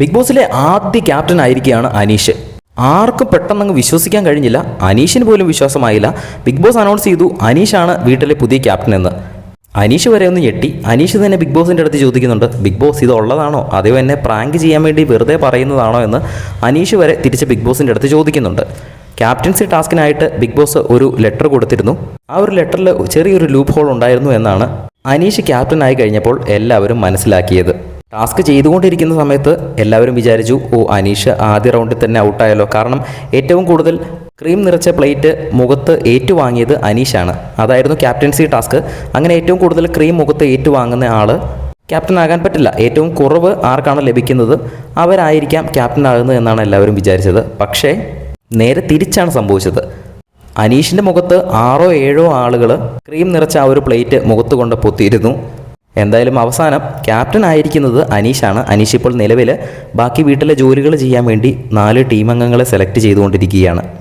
Big ബോസിലെ ആദ്യ captain ആയിരിക്കുകയാണ് അനീഷ്. ആർക്കും പെട്ടെന്നങ്ങ് വിശ്വസിക്കാൻ കഴിഞ്ഞില്ല. അനീഷിന് പോലും വിശ്വാസമായില്ല. ബിഗ് ബോസ് അനൗൺസ് ചെയ്തു അനീഷാണ് വീട്ടിലെ പുതിയ ക്യാപ്റ്റൻ എന്ന്. അനീഷ് വരെ ഒന്ന് ഞെട്ടി. അനീഷ് തന്നെ ബിഗ് ബോസിന്റെ അടുത്ത് ചോദിക്കുന്നുണ്ട് ബിഗ് ബോസ് ഇത് ഉള്ളതാണോ? അതോ എന്നെ പ്രാങ്ക് ചെയ്യാൻ വേണ്ടി വെറുതെ പറയുന്നതാണോ? എന്ന് അനീഷ് വരെ തിരിച്ച് ബിഗ് ബോസിന്റെ അടുത്ത് ചോദിക്കുന്നുണ്ട്. ക്യാപ്റ്റൻസി ടാസ്കിനായിട്ട് ബിഗ് ബോസ് ഒരു ലെറ്റർ കൊടുത്തിരുന്നു. ആ ഒരു ലെറ്ററിൽ ചെറിയൊരു ലൂപ്പ് ഹോൾ ഉണ്ടായിരുന്നു എന്നാണ് അനീഷ് ക്യാപ്റ്റൻ ആയി കഴിഞ്ഞപ്പോൾ എല്ലാവരും മനസ്സിലാക്കിയത്. ടാസ്ക് ചെയ്തുകൊണ്ടിരിക്കുന്ന സമയത്ത് എല്ലാവരും വിചാരിച്ചു ഓ അനീഷ് ആദ്യ റൗണ്ടിൽ തന്നെ ഔട്ടായല്ലോ. കാരണം ഏറ്റവും കൂടുതൽ ക്രീം നിറച്ച പ്ലേറ്റ് മുഖത്ത് ഏറ്റുവാങ്ങിയത് അനീഷാണ്. അതായിരുന്നു ക്യാപ്റ്റൻസി ടാസ്ക്. അങ്ങനെ ഏറ്റവും കൂടുതൽ ക്രീം മുഖത്ത് ഏറ്റുവാങ്ങുന്ന ആൾ ക്യാപ്റ്റൻ ആകാൻ പറ്റില്ല. ഏറ്റവും കുറവ് ആർക്കാണ് ലഭിക്കുന്നത്? അവരായിരിക്കാം ക്യാപ്റ്റൻ ആകുന്നത് എന്നാണ് എല്ലാവരും വിചാരിച്ചത്. പക്ഷേ നേരെ തിരിച്ചാണ് സംഭവിച്ചത്. അനീഷിന്റെ മുഖത്ത് ആറോ ഏഴോ ആളുകൾ ക്രീം നിറച്ച ആ ഒരു പ്ലേറ്റ് മുഖത്ത് കൊണ്ട് പൊത്തിയിരുന്നു. എന്തായാലും അവസാനം ക്യാപ്റ്റൻ ആയിരിക്കുന്നത് അനീഷാണ്. അനീഷ് ഇപ്പോൾ നിലവിൽ ബാക്കി വീട്ടിലെ ജോലികൾ ചെയ്യാൻ വേണ്ടി നാല് ടീം അംഗങ്ങളെ സെലക്ട് ചെയ്തുകൊണ്ടിരിക്കുകയാണ്.